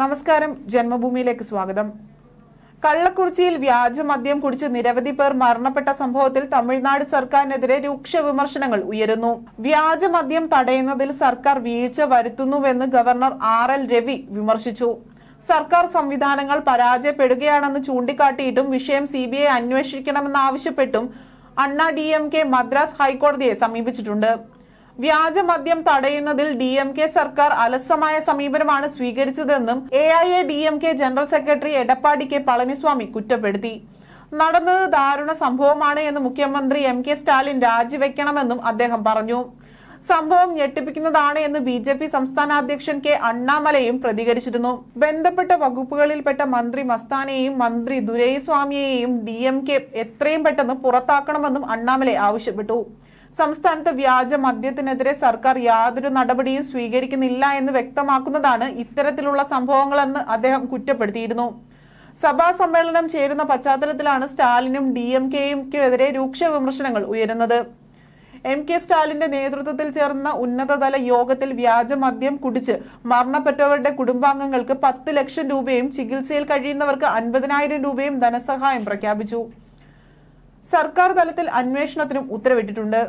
നമസ്കാരം ജന്മഭൂമിയിലേക്ക് സ്വാഗതം. കള്ളക്കുറിച്ചിയിൽ വ്യാജ മദ്യം കുടിച്ച് നിരവധി പേർ മരണപ്പെട്ട സംഭവത്തിൽ തമിഴ്നാട് സർക്കാരിനെതിരെ രൂക്ഷ വിമർശനങ്ങൾ ഉയരുന്നു. വ്യാജ മദ്യം തടയുന്നതിൽ സർക്കാർ വീഴ്ച വരുത്തുന്നുവെന്ന് ഗവർണർ ആർ എൽ രവി വിമർശിച്ചു. സർക്കാർ സംവിധാനങ്ങൾ പരാജയപ്പെടുകയാണെന്ന് ചൂണ്ടിക്കാട്ടിയിട്ടും വിഷയം C B I അന്വേഷിക്കണമെന്നാവശ്യപ്പെട്ടും Anna D M K Madras ഹൈക്കോടതിയെ സമീപിച്ചിട്ടുണ്ട്. വ്യാജമദ്യം തടയുന്നതിൽ ഡി എം കെ സർക്കാർ അലസമായ സമീപനമാണ് സ്വീകരിച്ചതെന്നും A I A D M K general secretary Edappadi K Palaniswami കുറ്റപ്പെടുത്തി. നടന്നത് ദാരുണ സംഭവമാണ് എന്ന് മുഖ്യമന്ത്രി എം കെ സ്റ്റാലിൻ രാജിവെക്കണമെന്നും അദ്ദേഹം പറഞ്ഞു. സംഭവം ഞെട്ടിപ്പിക്കുന്നതാണ് എന്ന് ബി ജെ പി സംസ്ഥാന അധ്യക്ഷൻ കെ അണ്ണാമലയും പ്രതികരിച്ചിരുന്നു. ബന്ധപ്പെട്ട വകുപ്പുകളിൽപ്പെട്ട മന്ത്രി മസ്താനെയും മന്ത്രി ദുരൈസ്വാമിയെയും ഡി എം കെ എത്രയും പെട്ടെന്ന് പുറത്താക്കണമെന്നും അണ്ണാമലെ ആവശ്യപ്പെട്ടു. സംസ്ഥാനത്ത് വ്യാജ മദ്യത്തിനെതിരെ സർക്കാർ യാതൊരു നടപടിയും സ്വീകരിക്കുന്നില്ല എന്ന് വ്യക്തമാക്കുന്നതാണ് ഇത്തരത്തിലുള്ള സംഭവങ്ങളെന്ന് അദ്ദേഹം കുറ്റപ്പെടുത്തിയിരുന്നു. സഭാ സമ്മേളനം ചേരുന്ന പശ്ചാത്തലത്തിലാണ് സ്റ്റാലിനും ഡി എം കെയുമെതിരെ രൂക്ഷ വിമർശനങ്ങൾ ഉയരുന്നത്. എം കെ സ്റ്റാലിന്റെ നേതൃത്വത്തിൽ ചേർന്ന ഉന്നതതല യോഗത്തിൽ വ്യാജ മദ്യം കുടിച്ച് മരണപ്പെട്ടവരുടെ കുടുംബാംഗങ്ങൾക്ക് പത്ത് ലക്ഷം രൂപയും ചികിത്സയിൽ കഴിയുന്നവർക്ക് അൻപതിനായിരം രൂപയും ധനസഹായം പ്രഖ്യാപിച്ചു. സർക്കാർ തലത്തിൽ അന്വേഷണത്തിനും ഉത്തരവിട്ടിട്ടുണ്ട്.